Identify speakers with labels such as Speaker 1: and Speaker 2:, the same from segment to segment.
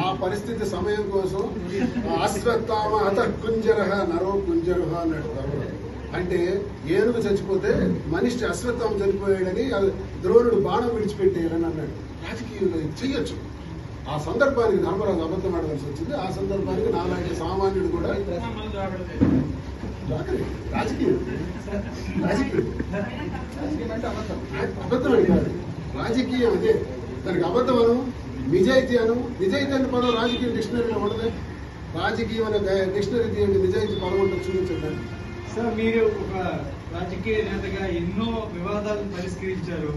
Speaker 1: ఆ పరిస్థితి సమయం కోసం అశ్వత్థామ అత కుంజరహ నరో కుంజరుహ అన్నాడు అంటే ఏనుగు చచ్చిపోతే మనిషి అశ్వత్థామ చనిపోయాడని ద్రోణుడు బాణం విడిచిపెట్టేయాలని అన్నాడు. రాజకీయంలో చెయ్యొచ్చు. ఆ సందర్భానికి ధర్మరాజు అబద్ధం ఆడవలసి వచ్చింది. ఆ సందర్భానికి నాలాంటి సామాన్యుడు కూడా రాజకీయం. రాజకీయం. అబద్ధం. రాజకీయం అదే. దానికి అబద్ధం అను నిజాయితీ అను నిజాయితీ అనే పదం రాజకీయ డిక్షనరీలో ఉండదు రాజకీయం అనే ద- డిక్షనరీ తీయండి నిజాయితీ పదం ఉంటుంది చూపించండి.
Speaker 2: సార్ మీరు ఒక రాజకీయ నేతగా ఎన్నో వివాదాలను పరిష్కరించారు.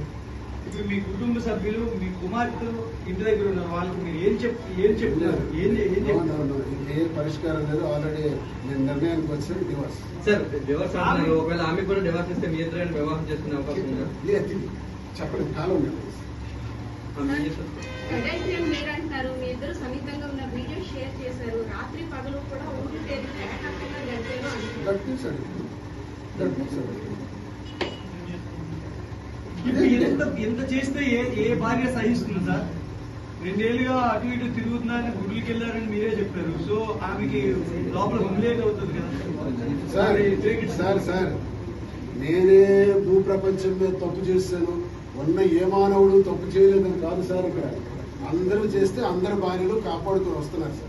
Speaker 2: ఇప్పుడు మీ కుటుంబ సభ్యులు మీ కుమార్తెలు ఇంటి దగ్గర ఉన్నారు. వాళ్ళకి మీరు ఏం చెప్ ఏం చెప్తారు ఏం ఏం.
Speaker 1: ఇది ఏ పరిష్కారం లేదు. ఆల్రెడీ నేను నిర్ణయానికి వచ్చాను డివోర్స్
Speaker 3: సార్ డివోర్స్ ఒకవేళ ఆమె కూడా డివోర్స్ ఇస్తే మీ ఇద్దరు వివాహం చేసుకునే అవకాశం ఉందా?
Speaker 1: లేదు. చెప్పండి కాలం
Speaker 4: మీ ఇద్దరు సమీపంగా ఉన్న వీడియో షేర్ చేశారు. రాత్రి పగలు కూడా ఊరు పేరు
Speaker 1: గడిపించాడు గడిపించాడు
Speaker 2: ఎంత ఎంత చేస్తే ఏ ఏ భార్య సహిస్తుంది సార్? రెండేళ్ళుగా అటు ఇటు తిరుగుతున్నారని గుడికి వెళ్ళారని మీరే చెప్పారు. సో ఆమెకి లోపల హుమిలేట్ అవుతుంది కదా.
Speaker 1: Sir sir sir. నేనే భూప్రపంచం మీద తప్పు చేశాను. ఉన్న ఏ మానవుడు తప్పు చేయలేదని కాదు సార్ ఇక్కడ. అందరూ చేస్తే అందరి భార్యలు కాపాడుతూ వస్తున్నారు సార్.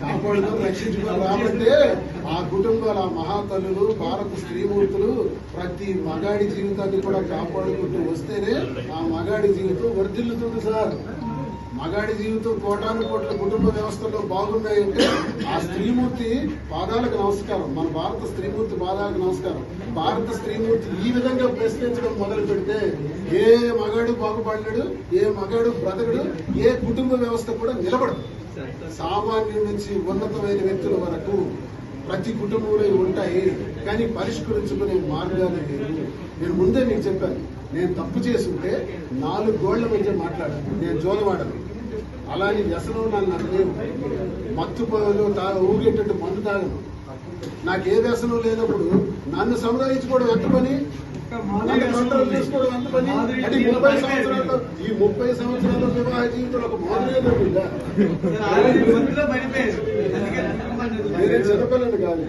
Speaker 1: కాపాడుతూ రక్షించుకుని రాబట్టే ఆ కుటుంబాల ఆ మహాతల్లులు భారత స్త్రీమూర్తులు ప్రతి మగాడి జీవితాన్ని కూడా కాపాడుకుంటూ వస్తేనే ఆ మగాడి జీవితం వర్ధిల్లుతుంది సార్. మగాడి జీవితం కోటాను కోట్ల కుటుంబ వ్యవస్థలో బాగున్నాయంటే ఆ స్త్రీమూర్తి పాదాలకు నమస్కారం. మన భారత స్త్రీమూర్తి పాదాలకు నమస్కారం. భారత స్త్రీమూర్తి ఈ విధంగా ప్రశ్నించడం మొదలు పెడితే ఏ మగాడు బాగుపడలేడు ఏ మగాడు బ్రతకడు ఏ కుటుంబ వ్యవస్థ కూడా నిలబడదు.
Speaker 3: సామాన్యుల
Speaker 1: సామాన్యుడి నుంచి ఉన్నతమైన వ్యక్తుల వరకు ప్రతి కుటుంబంలో ఉంటాయి కానీ పరిష్కరించుకునే మార్గాలు లేవు. నేను ముందే మీకు చెప్పాను. నేను తప్పు చేసుకుంటే నాలుగు గోళ్ళ మధ్య మాట్లాడాను. నేను జోలవాడను. అలాని వ్యసనం నన్ను నాకు మత్తు తా ఊగేటట్టు మందు తాగను. నాకు ఏ వ్యసనం లేనప్పుడు నన్ను సంరక్షించుకోవడం ఎంత పని? కంట్రోల్ చేసుకోవడం ఎంత పని? అంటే ఈ ముప్పై సంవత్సరాల్లో ఈ ముప్పై సంవత్సరాల వివాహ జీవితంలో ఒక
Speaker 2: మాదిరి
Speaker 1: చిన్నపిల్లలు కాదు.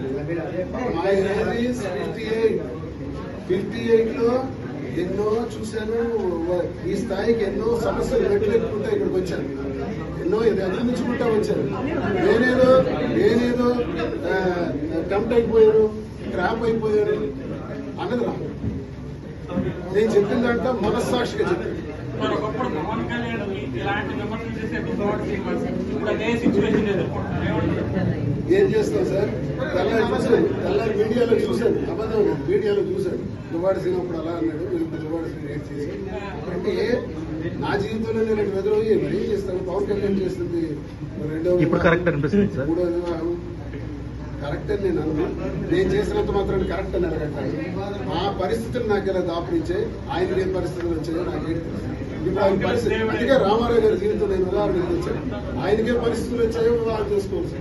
Speaker 1: ఫిఫ్టీ ఎయిట్ ఫిఫ్టీ ఎయిట్లో ఎన్నో చూశాను ఈ స్థాయికి ఎన్నో సమస్యలు మెట్లెక్కుంటా ఇక్కడికి వచ్చాను. ఎన్నో ఇది అధిగమించుకుంటా వచ్చాను. నేనేదో నేనేదో టంప్ట్ అయిపోయాను క్రాప్ అయిపోయాను అన్నది రా నేను చెప్పిన దాంట్లో మనస్సాక్షిగా చెప్పాను
Speaker 5: మరి ఒకప్పుడు పవన్ కళ్యాణ్ ఇలాంటి విమర్శలు చేసే రిసార్ట్ శ్రీనివాస్. ఇప్పుడు అదే సిచ్యువేషన్ ఎదుర్కొంటున్నారు?
Speaker 1: ఏం చేస్తాం సార్? తెల్లారి చూశాను తెల్లారి మీడియాలో చూశాను అబద్ధం మీడియాలో చూశాను దువాడ సింగ్ అప్పుడు అలా అన్నాడు. వీళ్ళు దువాడ సింగ్ ఏం చేసి అంటే నా జీవితంలో నేను రెండు వెదరు ఏం చేస్తాను? పవన్ కళ్యాణ్ చేస్తుంది. రెండో
Speaker 6: ఇప్పుడు correct అనిపిస్తుంది సార్.
Speaker 1: మూడో వివాహం. కరెక్ట్ అని నేను అన్నా. నేను చేసినంత మాత్రం కరెక్ట్ అని అడగట్టాను ఆ పరిస్థితులు నాకు ఇలా దాపురించే ఆయన ఏ పరిస్థితులు వచ్చాయో నాకు ఏంటి తెలుసు. ఇప్పుడు ఆయన పరిస్థితి. అందుకే రామారావు గారి జీవితం నేను ఉదాహరణ వచ్చాను ఆయనకే పరిస్థితులు వచ్చాయో వివాహం చేసుకోవచ్చు.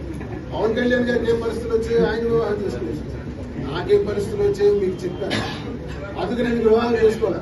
Speaker 1: పవన్ కళ్యాణ్ గారికి ఏం పరిస్థితులు వచ్చాయో ఆయన వివాహం చేసుకోవచ్చు. నాకేం పరిస్థితులు వచ్చాయో మీకు చెప్పాను అందుకు నేను వివాహం చేసుకోవాలి.